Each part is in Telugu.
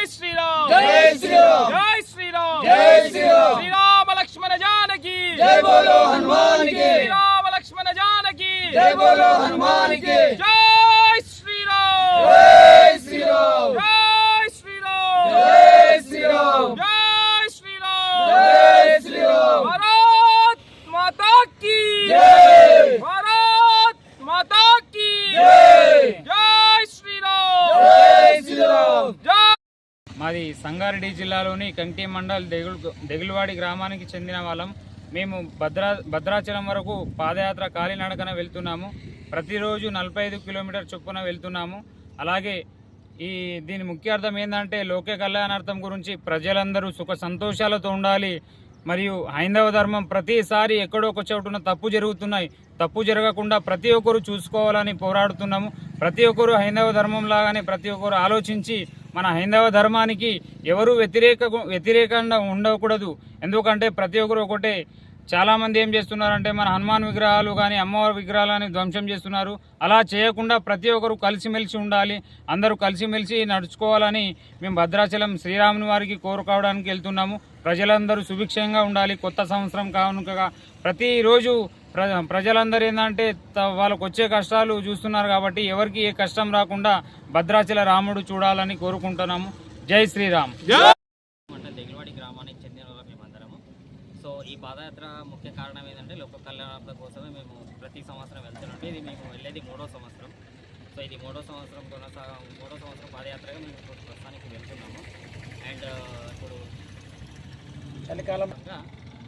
జై శ్రీరామ్! జై శ్రీరామ్! జై శ్రీరామ్! జై శ్రీరామ్! శ్రీరామ లక్ష్మణ జానకి! జై బోలో హనుమాన్కి శ్రీరామ లక్ష్మణ జానకి! జై బోలో హనుమాన్కి మాది సంగారెడ్డి జిల్లాలోని కంకి మండల్ దెగులు దెగులువాడి గ్రామానికి చెందిన వాళ్ళం. మేము భద్రా భద్రాచలం వరకు పాదయాత్ర కాలినడకన వెళ్తున్నాము. ప్రతిరోజు నలభై ఐదు కిలోమీటర్ చొప్పున వెళ్తున్నాము. అలాగే ఈ దీని ముఖ్య అర్థం ఏంటంటే లోక కళ్యాణార్థం గురించి ప్రజలందరూ సుఖ సంతోషాలతో ఉండాలి. మరియు హైందవ ధర్మం ప్రతిసారి ఎక్కడో ఒక చోటున తప్పు జరుగుతున్నాయి. తప్పు జరగకుండా ప్రతి ఒక్కరు చూసుకోవాలని పోరాడుతున్నాము. ప్రతి ఒక్కరు హైందవ ధర్మం లాగానే ప్రతి ఒక్కరు ఆలోచించి మన హైందవ ధర్మానికి ఎవరు వ్యతిరేక వ్యతిరేకంగా ఉండకూడదు. ఎందుకంటే ప్రతి ఒక్కరు ఒకటే. చాలామంది ఏం చేస్తున్నారంటే మన హనుమాన్ విగ్రహాలు కానీ అమ్మవారి విగ్రహాలు కానీ ధ్వంసం చేస్తున్నారు. అలా చేయకుండా ప్రతి ఒక్కరు కలిసిమెలిసి ఉండాలి. అందరూ కలిసిమెలిసి నడుచుకోవాలని మేము భద్రాచలం శ్రీరాముని వారికి కోరుకోవడానికి వెళ్తున్నాము. ప్రజలందరూ సుభిక్షంగా ఉండాలి. కొత్త సంవత్సరం కానుకగా ప్రతిరోజు ప్ర ప్రజలందరూ ఏంటంటే త- వాళ్ళకు వచ్చే కష్టాలు చూస్తున్నారు కాబట్టి ఎవరికి ఏ కష్టం రాకుండా భద్రాచల రాముడు చూడాలని కోరుకుంటున్నాము. జై శ్రీరామ్. మండల్ దెగిలవాడి గ్రామానికి చెందిన మేమందరము. సో ఈ పాదయాత్ర ముఖ్య కారణం ఏంటంటే లోక కళ్యాణార్థం కోసమే మేము ప్రతి సంవత్సరం వెళ్తున్నాం ఇది మేము వెళ్ళేది మూడో సంవత్సరం. సో ఇది మూడో సంవత్సరం కొనసా మూడో సంవత్సరం పాదయాత్రగా మేము ఇప్పుడు ప్రస్తుతానికి వెళ్తున్నాము. అండ్ ఇప్పుడు చలికాలం.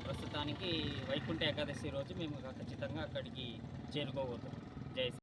ప్రస్తుతానికి వైకుంఠ ఏకాదశి రోజు మేము ఖచ్చితంగా అక్కడికి చేరుకోబోతున్నాం. జై శ్రీ-